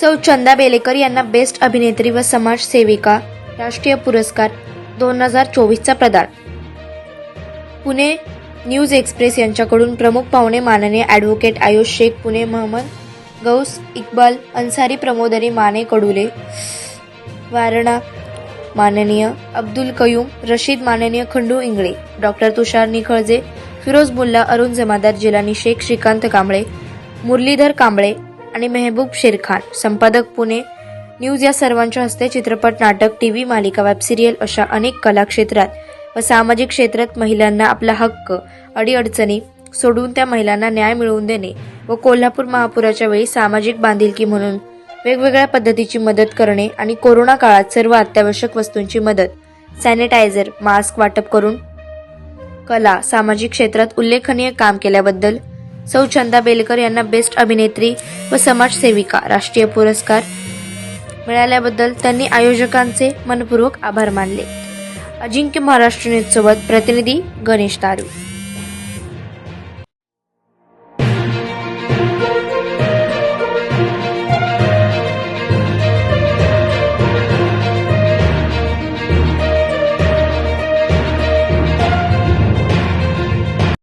सौ चंदा बेलेकर यांना बेस्ट अभिनेत्री व समाजसेविका राष्ट्रीय पुरस्कार दोन हजार चोवीसचा प्रदान. पुणे न्यूज एक्सप्रेस यांच्याकडून प्रमुख पाहुणे माननीय ॲडव्होकेट आयुष शेख पुणे महमद गौस इक्बाल अन्सारी प्रमोदरी माने कडुले वारणा माननीय अब्दुल कयूम रशीद माननीय खंडू इंगळे डॉक्टर तुषार निखळजे फिरोज मुल्ला अरुण जमादार जिलानी शेख श्रीकांत कांबळे मुरलीधर कांबळे आणि मेहबूब शेरखान संपादक पुणे न्यूज या सर्वांच्या हस्ते चित्रपट नाटक टी व्ही मालिका वेब सिरियल अशा अनेक कला क्षेत्रात व सामाजिक क्षेत्रात महिलांना आपला हक्क अडीअडचणी सोडून त्या महिलांना न्याय मिळवून देणे व कोल्हापूर महापुराच्या वेळी सामाजिक बांधिलकी म्हणून वेगवेगळ्या पद्धतीची मदत करणे आणि कोरोना काळात सर्व अत्यावश्यक वस्तूंची मदत सॅनिटायझर मास्क वाटप करून कला सामाजिक क्षेत्रात उल्लेखनीय काम केल्याबद्दल सौ चंदा बेलकर यांना बेस्ट अभिनेत्री व समाजसेविका राष्ट्रीय पुरस्कार मिळाल्याबद्दल त्यांनी आयोजकांचे मनपूर्वक आभार मानले. अजिंक्य महाराष्ट्र सोबत प्रतिनिधी गणेश तारू